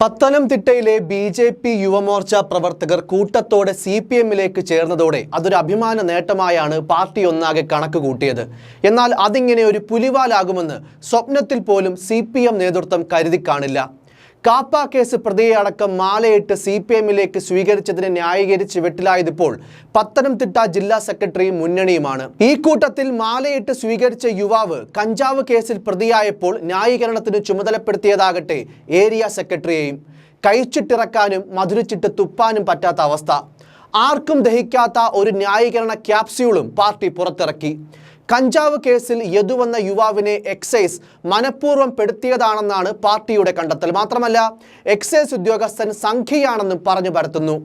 പത്തനംതിട്ടയിലെ B J P Yuva Morcha പ്രവർത്തകർ കൂട്ടത്തോടെ സി പി എമ്മിലേക്ക് ചേർന്നതോടെ അതൊരു അഭിമാന നേട്ടമായാണ് പാർട്ടി ഒന്നാകെ കണക്ക് കൂട്ടിയത് എന്നാൽ അതിങ്ങനെ ഒരു പുലിവാലാകുമെന്ന് സ്വപ്നത്തിൽ പോലും സി പി എം നേതൃത്വം കരുതി കാണില്ല കാപ്പ കേസ് പ്രതിയെ അടക്കം മാലയിട്ട് സി പി എമ്മിലേക്ക് സ്വീകരിച്ചതിനെ ന്യായീകരിച്ച് വെട്ടിലായതിപ്പോൾ പത്തനംതിട്ട ജില്ലാ സെക്രട്ടറി മുന്നണിയുമാണ്. ഈ കൂട്ടത്തിൽ മാലയിട്ട് സ്വീകരിച്ച യുവാവ് കഞ്ചാവ് കേസിൽ പ്രതിയായപ്പോൾ ന്യായീകരണത്തിന് ചുമതലപ്പെടുത്തിയതാകട്ടെ ഏരിയ സെക്രട്ടറിയെയും. കഴിച്ചിട്ടിറക്കാനും മധുരിച്ചിട്ട് തുപ്പാനും പറ്റാത്ത അവസ്ഥ. ആർക്കും ദഹിക്കാത്ത ഒരു ന്യായീകരണ ക്യാപ്സ്യൂളും പാർട്ടി പുറത്തിറക്കി. കഞ്ചാവ് കേസിൽ യദുവെന്ന യുവാവിനെ എക്സൈസ് മനഃപൂർവം പെടുത്തിയതാണെന്നാണ് പാർട്ടിയുടെ കണ്ടെത്തൽ. മാത്രമല്ല എക്സൈസ് ഉദ്യോഗസ്ഥൻ സംഖ്യയാണെന്നും പറഞ്ഞു പരത്തുന്നു.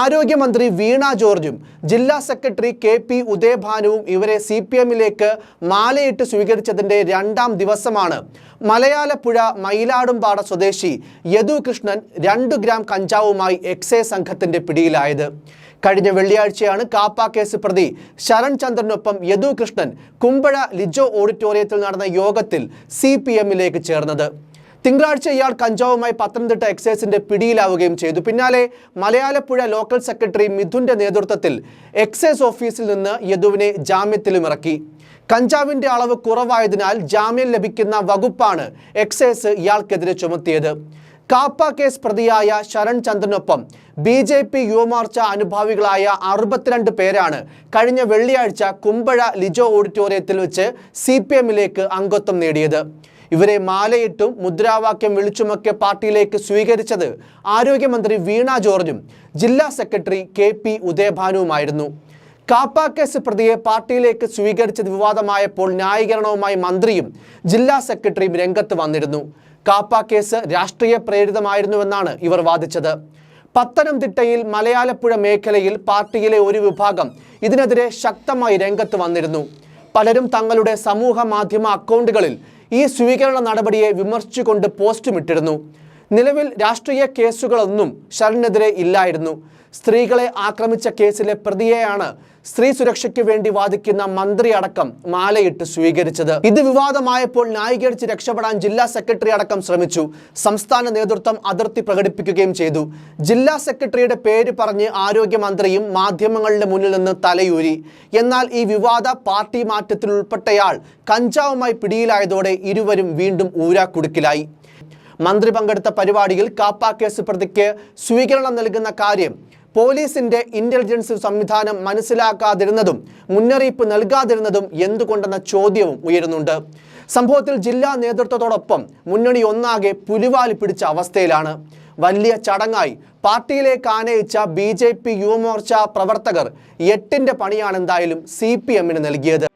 ആരോഗ്യമന്ത്രി വീണ ജോർജും ജില്ലാ സെക്രട്ടറി കെ പി ഉദയഭാനുവും ഇവരെ സി പി എമ്മിലേക്ക് മാലയിട്ട് സ്വീകരിച്ചതിന്റെ രണ്ടാം ദിവസമാണ്. മലയാലപ്പുഴ മയിലാടുംപാട സ്വദേശി യദു കൃഷ്ണൻ രണ്ട് ഗ്രാം കഞ്ചാവുമായി എക്സൈസ് സംഘത്തിന്റെ പിടിയിലായത്. കഴിഞ്ഞ വെള്ളിയാഴ്ചയാണ് കാപ്പ കേസ് പ്രതി ശരൺ ചന്ദ്രനൊപ്പം യദു കൃഷ്ണൻ കുമ്പഴ ലിജോ ഓഡിറ്റോറിയത്തിൽ നടന്ന യോഗത്തിൽ സി പി എമ്മിലേക്ക് ചേർന്നത്. തിങ്കളാഴ്ച ഇയാൾ കഞ്ചാവുമായി പത്തനംതിട്ട എക്സൈസിന്റെ പിടിയിലാവുകയും ചെയ്തു. പിന്നാലെ മലയാളപ്പുഴ ലോക്കൽ സെക്രട്ടറി മിഥുന്റെ നേതൃത്വത്തിൽ എക്സൈസ് ഓഫീസിൽ നിന്ന് യദുവിനെ ജാമ്യത്തിലും ഇറക്കി. കഞ്ചാവിന്റെ അളവ് കുറവായതിനാൽ ജാമ്യം ലഭിക്കുന്ന വകുപ്പാണ് എക്സൈസ് ഇയാൾക്കെതിരെ ചുമത്തിയത്. കാപ്പ കേസ് പ്രതിയായ ശരൺ ചന്ദ്രനൊപ്പം ബി ജെ പി യുവമോർച്ച അനുഭാവികളായ അറുപത്തിരണ്ട് പേരാണ് കഴിഞ്ഞ വെള്ളിയാഴ്ച കുമ്പഴ ലിജോ ഓഡിറ്റോറിയത്തിൽ വെച്ച് സി പി എമ്മിലേക്ക് അംഗത്വം നേടിയത്. ഇവരെ മാലയിട്ടും മുദ്രാവാക്യം വിളിച്ചുമൊക്കെ പാർട്ടിയിലേക്ക് സ്വീകരിച്ചത് ആരോഗ്യമന്ത്രി വീണ ജോർജും ജില്ലാ സെക്രട്ടറി കെ പി ഉദയഭാനുവുമായിരുന്നു. കാപ്പ കേസ് പ്രതിയെ പാർട്ടിയിലേക്ക് സ്വീകരിച്ചത് വിവാദമായപ്പോൾ ന്യായീകരണവുമായി മന്ത്രിയും ജില്ലാ സെക്രട്ടറിയും രംഗത്ത് വന്നിരുന്നു. കാപ്പ കേസ് രാഷ്ട്രീയ പ്രേരിതമായിരുന്നുവെന്നാണ് ഇവർ വാദിച്ചത്. പത്തനംതിട്ടയിൽ മലയാളപ്പുഴ മേഖലയിൽ പാർട്ടിയിലെ ഒരു വിഭാഗം ഇതിനെതിരെ ശക്തമായി രംഗത്ത് വന്നിരുന്നു. പലരും തങ്ങളുടെ സമൂഹ മാധ്യമ അക്കൗണ്ടുകളിൽ ഈ സ്വീകരണ നടപടിയെ വിമർശിച്ചുകൊണ്ട് പോസ്റ്റുമിട്ടിരുന്നു നിലവിൽ രാഷ്ട്രീയ കേസുകളൊന്നും ശരണിനെതിരെ ഇല്ലായിരുന്നു. സ്ത്രീകളെ ആക്രമിച്ച കേസിലെ പ്രതിയെയാണ് സ്ത്രീ സുരക്ഷയ്ക്ക് വേണ്ടി വാദിക്കുന്ന മന്ത്രി അടക്കം മാലയിട്ട് സ്വീകരിച്ചത്. ഇത് വിവാദമായപ്പോൾ ന്യായീകരിച്ച് രക്ഷപ്പെടാൻ ജില്ലാ സെക്രട്ടറി അടക്കം ശ്രമിച്ചു. സംസ്ഥാന നേതൃത്വം അതിർത്തി പ്രകടിപ്പിക്കുകയും ചെയ്തു. ജില്ലാ സെക്രട്ടറിയുടെ പേര് പറഞ്ഞ് ആരോഗ്യമന്ത്രിയും മാധ്യമങ്ങളുടെ മുന്നിൽ നിന്ന് തലയൂരി. എന്നാൽ ഈ വിവാദ പാർട്ടി മാറ്റത്തിൽ ഉൾപ്പെട്ടയാൾ കഞ്ചാവുമായി പിടിയിലായതോടെ ഇരുവരും വീണ്ടും ഊരാക്കുടുക്കിലായി. മന്ത്രി പങ്കെടുത്ത പരിപാടിയിൽ കാപ്പ കേസ് പ്രതിക്ക് സ്വീകരണം നൽകുന്ന കാര്യം പോലീസിന്റെ ഇന്റലിജൻസ് സംവിധാനം മനസ്സിലാക്കാതിരുന്നതും മുന്നറിയിപ്പ് നൽകാതിരുന്നതും എന്തുകൊണ്ടെന്ന ചോദ്യവും ഉയരുന്നുണ്ട്. സംഭവത്തിൽ ജില്ലാ നേതൃത്വത്തോടൊപ്പം മുന്നണി ഒന്നാകെ പുലിവാലി പിടിച്ച അവസ്ഥയിലാണ്. വലിയ ചടങ്ങായി പാർട്ടിയിലേക്ക് ആനയിച്ച ബി ജെ പി യുവമോർച്ച പ്രവർത്തകർ എട്ടിന്റെ പണിയാണ് എന്തായാലും സി പി എമ്മിന് നൽകിയത്.